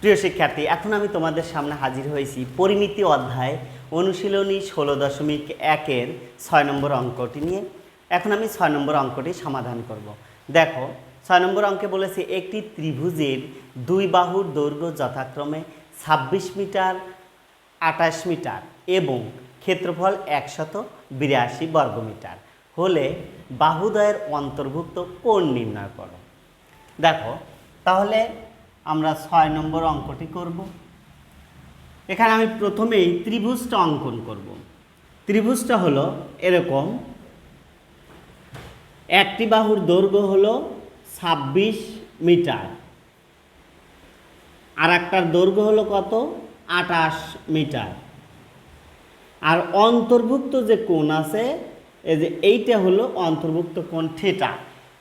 প্রিয় শিক্ষার্থী, এখন আমি তোমাদের সামনে হাজির হয়েছি পরিমিতি অধ্যায় অনুশীলনী ষোলো দশমিক একের ছয় নম্বর অঙ্কটি নিয়ে। এখন আমি ছয় নম্বর অঙ্কটি সমাধান করব। দেখো, ছয় নম্বর অঙ্কে বলেছে, একটি ত্রিভুজের দুই বাহুর দৈর্ঘ্য যথাক্রমে ছাব্বিশ মিটার, আঠাশ মিটার এবং ক্ষেত্রফল একশত বিরাশি বর্গমিটার হলে বাহুদয়ের অন্তর্ভুক্ত কোণ নির্ণয় করো। দেখো, তাহলে আমরা ছয় নম্বর অঙ্কটি করব। এখানে আমি প্রথমেই ত্রিভুজটা অঙ্কন করব। ত্রিভুজটা হলো এরকম। একটি বাহুর দৈর্ঘ্য হলো ছাব্বিশ মিটার। আর একটার দৈর্ঘ্য হলো কত? আটাশ মিটার। আর অন্তর্ভুক্ত যে কোণ আছে, এই যে এইটা হলো অন্তর্ভুক্ত কোণ থেটা।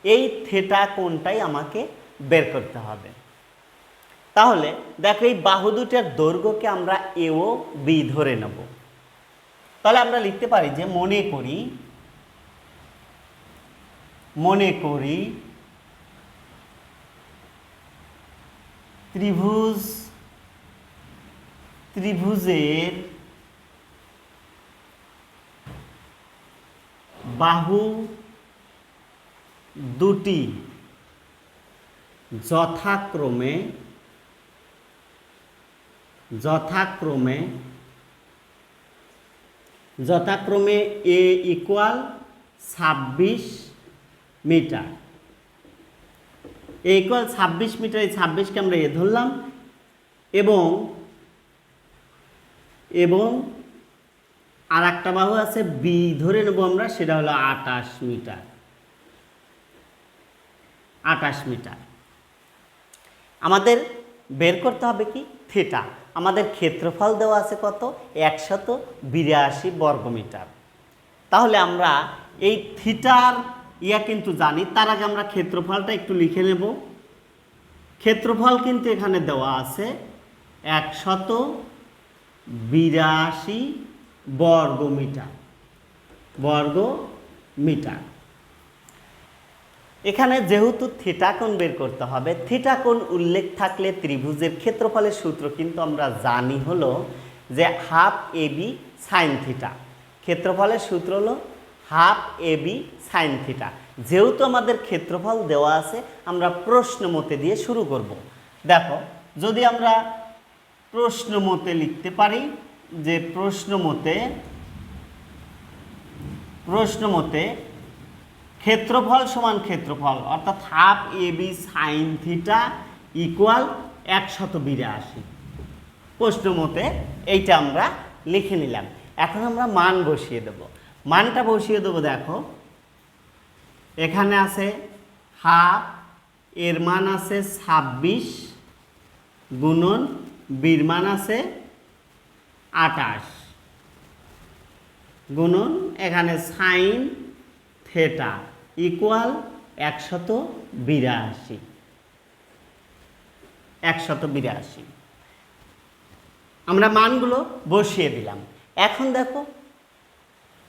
এই থেটা কোণটাই আমাকে বের করতে হবে। তাহলে দেখো এই বাহু দুটার দৈর্ঘ্যকে আমরা এ ও বি ধরে নেব। তাহলে আমরা লিখতে পারি যে মনে করি মনে করি ত্রিভুজ, ত্রিভুজের বাহু দুটি যথাক্রমে যথাক্রমে যথাক্রমে এ ইকুয়াল ছাব্বিশ মিটার। এ ইকুয়াল ছাব্বিশ মিটার, এই ছাব্বিশকে আমরা এ ধরলাম এবং এবং আর একটা বাহু আছে বি ধরে নেব আমরা, সেটা হলো আটাশ মিটার। আটাশ মিটার। আমাদের বের করতে হবে কি? থিটা আমাদের ক্ষেত্রফল দেওয়া আছে কত? একশত বিরাশি বর্গমিটার। তাহলে আমরা এই থিটার ইয়া কিন্তু জানি, তার আগে আমরা ক্ষেত্রফলটা একটু লিখে নেব। ক্ষেত্রফল কিন্তু এখানে দেওয়া আছে একশত বিরাশি বর্গ মিটার বর্গ মিটার এখানে যেহেতু থিটা কোণ বের করতে হবে থিটা কোণ উল্লেখ থাকলে ত্রিভুজের ক্ষেত্রফলের সূত্র কিন্তু আমরা জানি হলো যে half A B sine theta ক্ষেত্রফলের সূত্র হলো half A B sine theta যেহেতু আমাদের ক্ষেত্রফল দেওয়া আছে, আমরা প্রশ্ন মতে দিয়ে শুরু করব। দেখো, যদি আমরা প্রশ্ন মতে লিখতে পারি যে প্রশ্ন মতে প্রশ্ন মতে ক্ষেত্রফল সমান ক্ষেত্রফল, অর্থাৎ half A B sine theta equal একশত বিরাশি। প্রশ্ন মতে এইটা আমরা লিখে নিলাম। এখন আমরা মান বসিয়ে দেব। মানটা বসিয়ে দেবো দেখো। এখানে আছে হাফ এর মান আছে ছাব্বিশ গুণন, বীর মান আছে আটাশ গুণন, এখানে সাইন থেটা ইকুয়াল একশত বিরাশি। একশত বিরাশি। আমরা মানগুলো বসিয়ে দিলাম। এখন দেখো,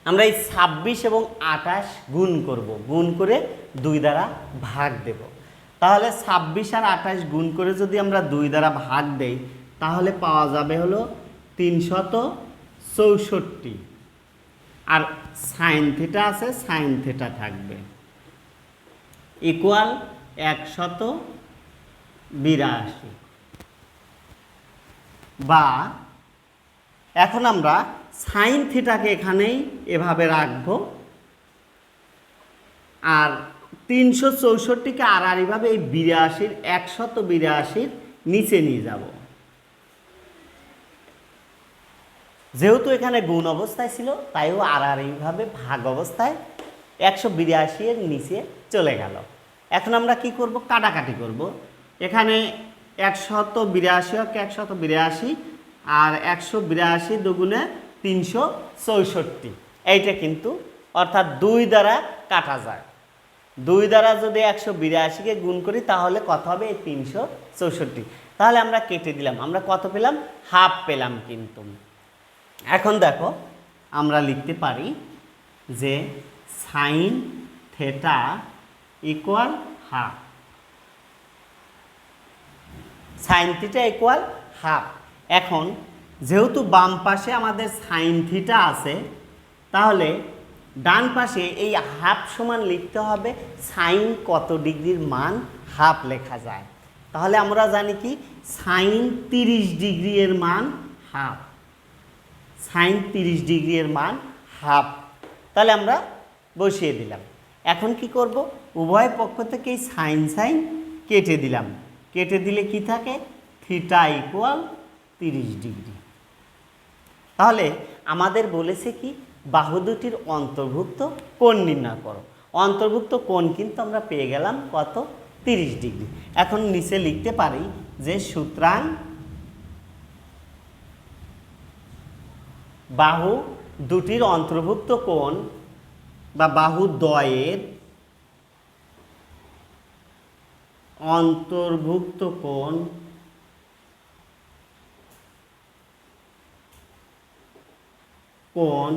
আমরা এই ছাব্বিশ এবং আটাশ গুণ করব। গুণ করে দুই দ্বারা ভাগ দেব। তাহলে ছাব্বিশ আর আটাশ গুণ করে যদি আমরা দুই দ্বারা ভাগ দেই, তাহলে পাওয়া যাবে হলো তিনশত চৌষট্টি। আর সাইন থিটা আছে, সাইন থিটা থাকবে। ইকুয়াল একশত বিরাশি। বা এখন আমরা সাইন থিটাকে এখানেই এভাবে রাখব। আর তিনশো চৌষট্টিকে আড়াআড়িভাবে এই বিরাশির একশত বিরাশির নিচে নিয়ে যাব। যেহেতু এখানে গুণ অবস্থায় ছিল, তাইও আড়াআড়িভাবে ভাগ অবস্থায় একশো বিরাশি এর নিচে চলে গেল। এখন আমরা কি করব? কাটাকাটি করব। এখানে একশত বিরাশি হোক, একশত বিরাশি আর একশো বিরাশি দুগুণে তিনশো চৌষট্টি। এইটা কিন্তু অর্থাৎ দুই দ্বারা কাটা যায়। দুই দ্বারা যদি একশো বিরাশিকে গুণ করি, তাহলে কত হবে? এই তিনশো চৌষট্টি। তাহলে আমরা কেটে দিলাম। আমরা কত পেলাম? হাফ পেলাম কিন্তু। এখন দেখো, আমরা লিখতে পারি যে sine theta equal half sine theta equal half এখন যেহেতু বাম পাশে আমাদের সাইন থিটা আছে, তাহলে ডান পাশে এই হাফ সমান লিখতে হবে সাইন কত ডিগ্রির মান হাফ লেখা যায়। তাহলে আমরা জানি কি? সাইন তিরিশ ডিগ্রি এর মান হাফ সাইন তিরিশ ডিগ্রি এর মান হাফ তাহলে আমরা বসিয়ে দিলাম। এখন কি করব? উভয় পক্ষ থেকে সাইন সাইন কেটে দিলাম। কেটে দিলে কি থাকে? থিটা ইকুয়াল তিরিশ ডিগ্রি। তাহলে আমাদের বলেছে কি? বাহু দুটির অন্তর্ভুক্ত কোণ নির্ণয় করো। অন্তর্ভুক্ত কোণ কিন্তু আমরা পেয়ে গেলাম কত? তিরিশ ডিগ্রি। এখন নিচে লিখতে পারি যে সুতরাং বাহু দুটির অন্তর্ভুক্ত কোণ বা বাহু দ্বয়ের অন্তর্ভুক্ত কোণ কোণ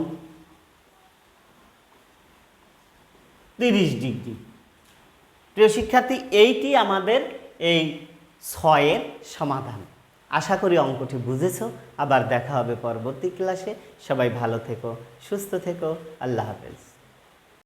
তিরিশ ডিগ্রি। প্রিয় শিক্ষার্থী, এইটি আমাদের এই ছয়ের সমাধান। আশা করি অঙ্কটি বুঝেছ। আবার দেখা হবে পরবর্তী ক্লাসে। সবাই ভালো থেকো, সুস্থ থেকো। আল্লাহ হাফেজ।